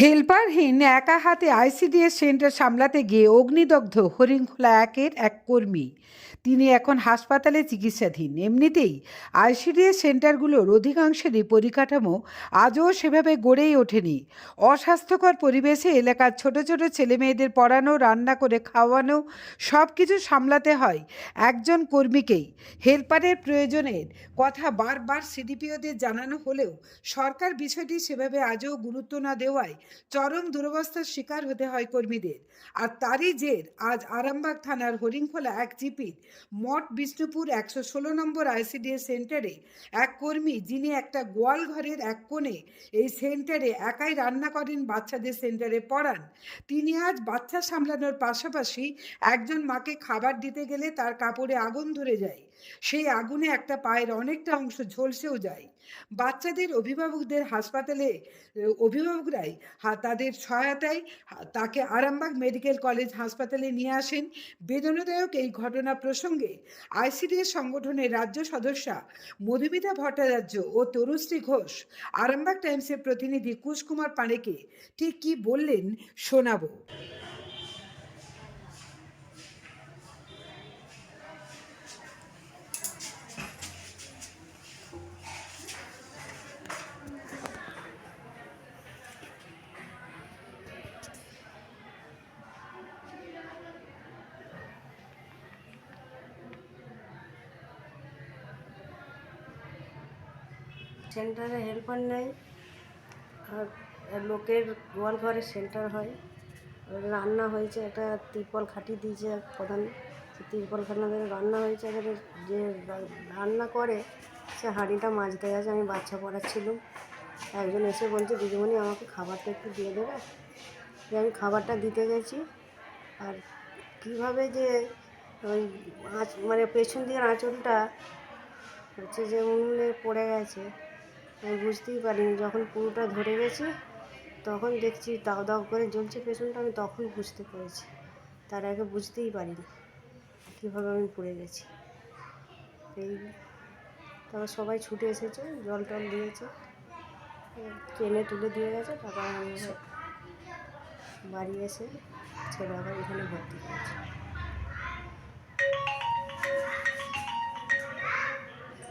হেলপারহীন একা হাতে ICDS centre সামলাতে গিয়ে অগ্নিদগ্ধ হরিণখোলা একের এক কর্মী। তিনি এখন হাসপাতালে চিকিৎসাধীন। এমনিতেই আইসিডিএস সেন্টারগুলোর অধিকাংশেরই পরিকাঠামো আজও সেভাবে গড়েই ওঠেনি। অস্বাস্থ্যকর পরিবেশে এলাকার ছোট ছোট ছেলেমেয়েদের পড়ানো, রান্না করে খাওয়ানো সব কিছু সামলাতে হয় একজন কর্মীকেই। হেলপারের প্রয়োজনের কথা বারবার সিডিপিওদের জানানো হলেও সরকার বিষয়টি সেভাবে আজও গুরুত্ব না দেওয়ায় চরম দুরবস্থার শিকার হতে হয় কর্মীদের। আর তারই জের আজ আরামবাগ থানার হরিংখোলা এক জিপির মঠ বিষ্ণুপুর একশো ষোলো নম্বর আইসিডিএস সেন্টারে এক কর্মী যিনি একটা গোয়াল ঘরের এক কোণে এই সেন্টারে একাই রান্না করেন বাচ্চাদের সেন্টারে পড়ান। তিনি আজ বাচ্চা সামলানোর পাশাপাশি একজন মাকে খাবার দিতে গেলে তার কাপড়ে আগুন ধরে যায়। সেই আগুনে একটা পায়ের অনেকটা অংশ ঝলসেও যায়। বাচ্চাদের অভিভাবকদের হাসপাতালে অভিভাবকরাই তাদের সহায়তায় তাকে আরামবাগ মেডিকেল কলেজ হাসপাতালে নিয়ে আসেন। বেদনাদায়ক এই ঘটনা প্রসঙ্গে আইসিডিএস সংগঠনের রাজ্য সদস্যা মধুমিতা ভট্টাচার্য ও তরুশ্রী ঘোষ, আরামবাগ টাইমসের প্রতিনিধি কুশকুমার পাঁড়েকে ঠিক কী বললেন শোনাবো। সেন্টারে হেল্পার নেই। আর লোকের গোয়াল ঘরে সেন্টার হয়। রান্না হয়েছে, একটা তিরপল খাটিয়ে দিয়েছে প্রধান। তিরপল ধরে রান্না হয়েছে। এবারে যে রান্না করে, সে হাঁড়িটা মাজতে গেছে আমি বাচ্চা পড়াচ্ছিলাম। একজন এসে বলছে, দিদিমণি, আমাকে খাবারটা একটু দিয়ে দেবে? যে আমি খাবারটা দিতে গেছি। আর কীভাবে যে ওই আঁচ মানে পেছন দিকের আঁচলটা হচ্ছে যে উনুনে পড়ে গেছে আমি বুঝতেই পারিনি। যখন পুরোটা ধরে গেছি, তখন দেখছি দাও দাও করে জ্বলছে পেছনটা, আমি তখন বুঝতে পেরেছি। তার আগে বুঝতেই পারিনি কীভাবে আমি পড়ে গেছি। এই তারপর সবাই ছুটে এসেছে, জল টল দিয়েছে ট্রেনে তুলে দিয়ে গেছে, তারপর আমি বাড়ি এসে ছেলে আবার এখানে ভর্তি করেছে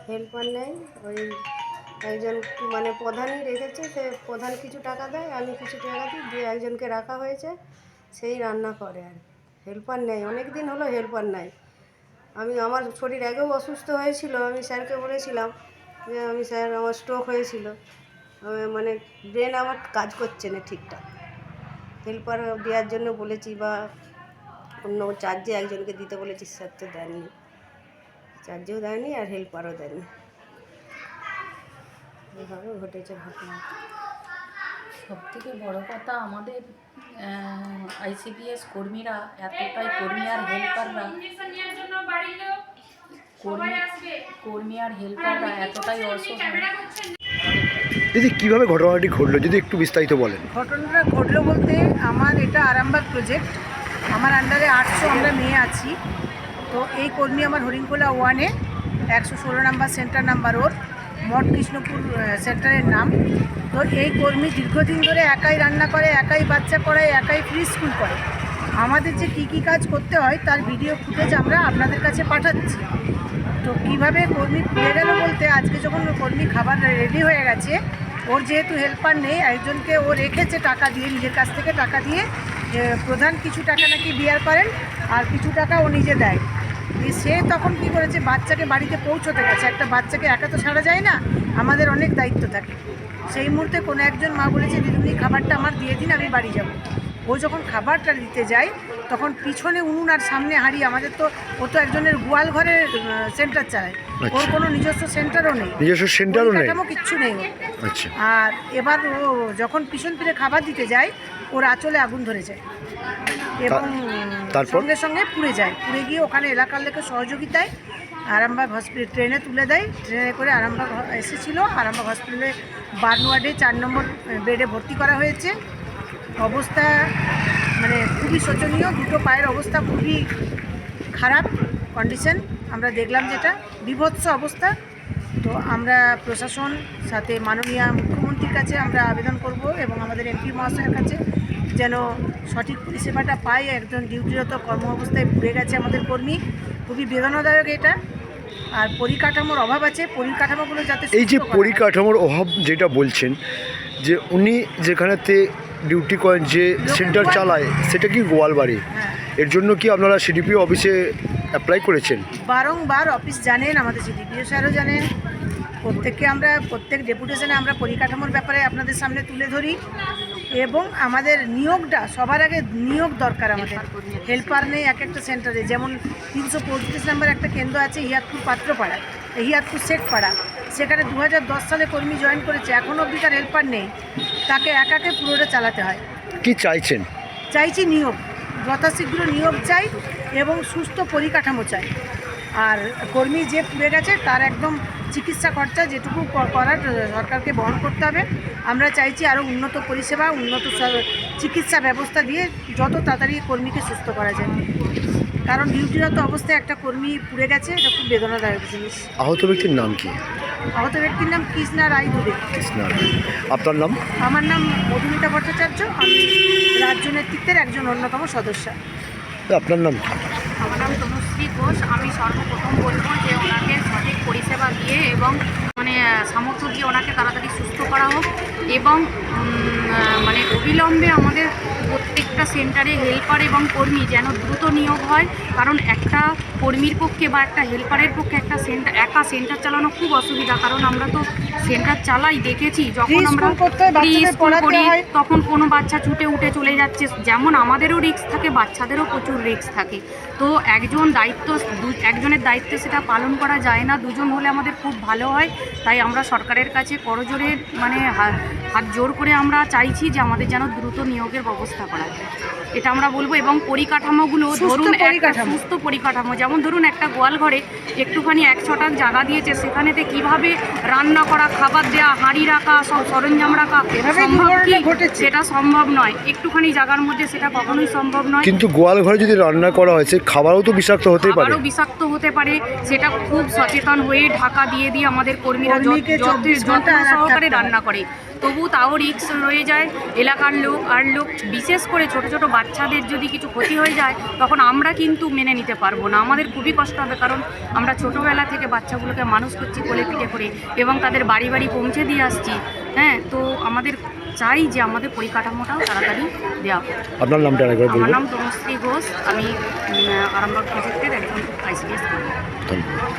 হেল্পার নেই, ওই একজন মানে প্রধানই রেখেছে, সে প্রধান কিছু টাকা দেয়, আমি কিছু টাকা দিই, দিয়ে একজনকে রাখা হয়েছে, সেই রান্না করে আর হেল্পার নেই অনেক দিন হলো হেল্পার নাই। আমি আমার শরীর আগেও অসুস্থ হয়েছিল, আমি স্যারকে বলেছিলাম যে আমি স্যার আমার স্ট্রোক হয়েছিল মানে ব্রেন আমার কাজ করছে না ঠিকঠাক। হেল্পার দেওয়ার জন্য বলেছি বা অন্য চার্জে একজনকে দিতে বলেছি স্যার তো দেননি। চার্জেও দেয়নি আর হেল্পারও দেয়নি এইভাবে ঘটেছে ঘটনা। সব থেকে বড় কথা আমাদের আইসিপিএস কর্মীরা এতটাই কর্মী আর হেল্পাররা কর্মী কর্মী আর হেল্পাররা এতটাই অসহায়। দিদি কীভাবে ঘটনাটি ঘটলো? যদি একটু বিস্তারিত বলেন। ঘটনাটা ঘটলো বলতে আমার এটা আরামবাগ প্রজেক্ট আমার আন্ডারে আটশো আমরা মেয়ে আছি। তো এই কর্মী আমার হরিণকোলা ওয়ানে একশো ষোলো নাম্বার সেন্টার নাম্বার ওর। মঠ কৃষ্ণপুর সেন্টারের নাম। তো এই কর্মী দীর্ঘদিন ধরে একাই রান্না করে, একাই বাচ্চা পড়ায়, একাই ফ্রি স্কুল করে। আমাদের যে কী কী কাজ করতে হয়, তার ভিডিও ফুটেজ আমরা আপনাদের কাছে পাঠাচ্ছি। তো কীভাবে কর্মী পেয়ে গেল বলতে, আজকে যখন কর্মী খাবার রেডি হয়ে গেছে, ওর যেহেতু হেল্পার নেই, একজনকে ও রেখেছে টাকা দিয়ে, নিজের কাছ থেকে টাকা দিয়ে প্রধান কিছু টাকা নাকি বিয়ার করেন, আর কিছু টাকা ও নিজে দেয়। দিয়ে সে তখন কি করেছে, বাচ্চাকে বাড়িতে পৌঁছতে গেছে। একটা বাচ্চাকে একা তো ছাড়া যায় না, আমাদের অনেক দায়িত্ব থাকে। সেই মুহূর্তে কোনো একজন মা বলেছে দিদিমণি খাবারটা আমার দিয়ে দিন, আমি বাড়ি যাব। ও যখন খাবারটা দিতে যায়, তখন পিছনে উনুন আর সামনে হারিয়ে আমাদের তো, ও তো একজনের গোয়াল ঘরের সেন্টার চালায়। ওর আচ্ছা। কোনো নিজস্ব সেন্টারও নেই। নিজস্ব সেন্টারও নেই? কিচ্ছু নেই। আচ্ছা। আর এবার ও যখন পিছন ফিরে খাবার দিতে যায় ওর আঁচলে আগুন ধরে যায়। এবং? সঙ্গে সঙ্গে পুড়ে যায়। পুড়ে গিয়ে ওখানে এলাকার লোকের সহযোগিতায় আরামবাগ হসপিটাল ট্রেনে তুলে দেয়। ট্রেনে করে আরামবাগ এসেছিল। আরামবাগ হসপিটালে বার্নওয়ার্ডে চার নম্বর বেডে ভর্তি করা হয়েছে। অবস্থা মানে খুবই শোচনীয়। দুটো পায়ের অবস্থা খুবই খারাপ কন্ডিশন আমরা দেখলাম যেটা বিভৎস অবস্থা। তো আমরা প্রশাসন সাথে মাননীয় মুখ্যমন্ত্রীর কাছে আমরা আবেদন করব এবং আমাদের এমপি মহাশয়ের কাছে যেন সঠিক পরিষেবাটা পায়। একজন ডিউটিরত কর্ম অবস্থায় পুড়ে গেছে আমাদের কর্মী। খুবই বেদনাদায়ক এটা। আর পরিকাঠামোর অভাব আছে। পরিকাঠামোগুলো যাতে এই যে। পরিকাঠামোর অভাব যেটা বলছেন যে উনি যেখানেতে ডিউটি করেন যে সেন্টার চালায় সেটা কি গোয়ালবাড়ি? হ্যাঁ। এর জন্য কি আপনারা সিডিপি অফিসে অ্যাপ্লাই করেছেন? বারংবার অফিস জানেন আমাদের সিডিপিও স্যারও জানেন। প্রত্যেককে আমরা প্রত্যেক ডেপুটেশনে আমরা পরিকাঠামোর ব্যাপারে আপনাদের সামনে তুলে ধরি। এবং আমাদের নিয়োগটা সবার আগে নিয়োগ দরকার আমাদের। হেল্পার নেই এক একটা সেন্টারে। যেমন তিনশো পঁয়ত্রিশ নম্বর একটা কেন্দ্র আছে হিয়াতপুর পাত্রপাড়া। হিয়াতপুর শেখপাড়া। সেখানে দু হাজার দশ সালে কর্মী জয়েন করেছে। এখনও অবধি তার হেল্পার নেই। তাকে একাকে পুরোটা চালাতে হয়। কি চাইছেন? চাইছি নিয়োগ। যথাশীঘ্র নিয়োগ চাই। এবং সুস্থ পরিকাঠামো চাই। আর কর্মী যে পুড়ে গেছে তার একদম চিকিৎসা খরচা যেটুকু করার সরকারকে বহন করতে হবে। আমরা চাইছি আরও উন্নত পরিষেবা উন্নত চিকিৎসা ব্যবস্থা দিয়ে যত তাড়াতাড়ি কর্মীকে সুস্থ করা যায়। কারণ ডিউটিরত অবস্থায় একটা কর্মী পুড়ে গেছে এটা খুব বেদনাদায়ক জিনিস। আহত ব্যক্তির নাম কি? আহত ব্যক্তির নাম কৃষ্ণা রায় দুবে কৃষ্ণা আপনার নাম? আমার নাম মধুমিতা ভট্টাচার্য। আমি রাজ্য নেতৃত্বের একজন অন্যতম সদস্য। আপনার নাম? আমার নাম তনুশ্রী ঘোষ। আমি সর্বপ্রথম বলব যে ওনাকে সঠিক পরিষেবা দিয়ে এবং মানে সামর্থ্য দিয়ে ওনাকে তাড়াতাড়ি সুস্থ করা হোক এবং মানে অবিলম্বে আমাদের প্রত্যেকটা সেন্টারে হেল্পার এবং কর্মী যেন দ্রুত নিয়োগ হয়। কারণ একটা কর্মীর পক্ষে বা একটা হেল্পারের পক্ষে একটা সেন্টার একা সেন্টার চালানো খুব অসুবিধা। কারণ আমরা তো সেন্টার চালাই দেখেছি যখন আমরা পড়াতে করি, তখন কোনো বাচ্চা ছুটে উঠে চলে যাচ্ছে। যেমন আমাদেরও রিস্ক থাকে বাচ্চাদেরও প্রচুর রিস্ক থাকে। তো একজন দায়িত্ব একজনের দায়িত্ব সেটা পালন করা যায় না। দুজন হলে আমাদের খুব ভালো হয়। তাই আমরা সরকারের কাছে করজোরে মানে হাত জোর করে আমরা চাইছি যে আমাদের যেন দ্রুত নিয়োগের ব্যবস্থা করা যায়। এটা আমরা বলব এবং পরিকাঠামোগুলো ধরুন একটা। সুস্থ পরিকাঠামো। যেমন ধরুন একটা গোয়াল ঘরে একটুখানি এক ছটাক জায়গা দিয়েছে সেখানেতে কীভাবে রান্না করা খাবার দেওয়া হাঁড়ি রাখা সব সরঞ্জাম রাখা সম্ভব কি? সেটা সম্ভব নয়। একটুখানি জায়গার মধ্যে সেটা কখনোই সম্ভব নয়। কিন্তু গোয়াল ঘরে যদি রান্না করা হয় সে খাবারও তো বিষাক্ত হতে পারে। বিষাক্ত হতে পারে। সেটা খুব সচেতন হয়ে ঢাকা দিয়ে দিয়ে আমাদের কর্মীরা যত- কর্মীকে 24 ঘণ্টা সহকারে রান্না করে। তবু তাও রিক্স রয়ে যায়। এলাকার লোক আর লোক বিশেষ করে ছোট ছোট বাচ্চাদের যদি কিছু ক্ষতি হয়ে যায় তখন আমরা কিন্তু মেনে নিতে পারব না। আমাদের খুবই কষ্ট হবে কারণ আমরা ছোটোবেলা থেকে বাচ্চাগুলোকে মানুষ করছি কোলে পিঠে করে এবং তাদের বাড়ি বাড়ি পৌঁছে দিয়ে আসছি। হ্যাঁ তো আমাদের চাই যে আমাদের পরিকাঠামোটাও তাড়াতাড়ি দেওয়া আপনার নামটা আমার নাম তনুশ্রী ঘোষ। আমি আরামবাগ প্রজেক্টের একজন আইসিডিএস ধন্যবাদ।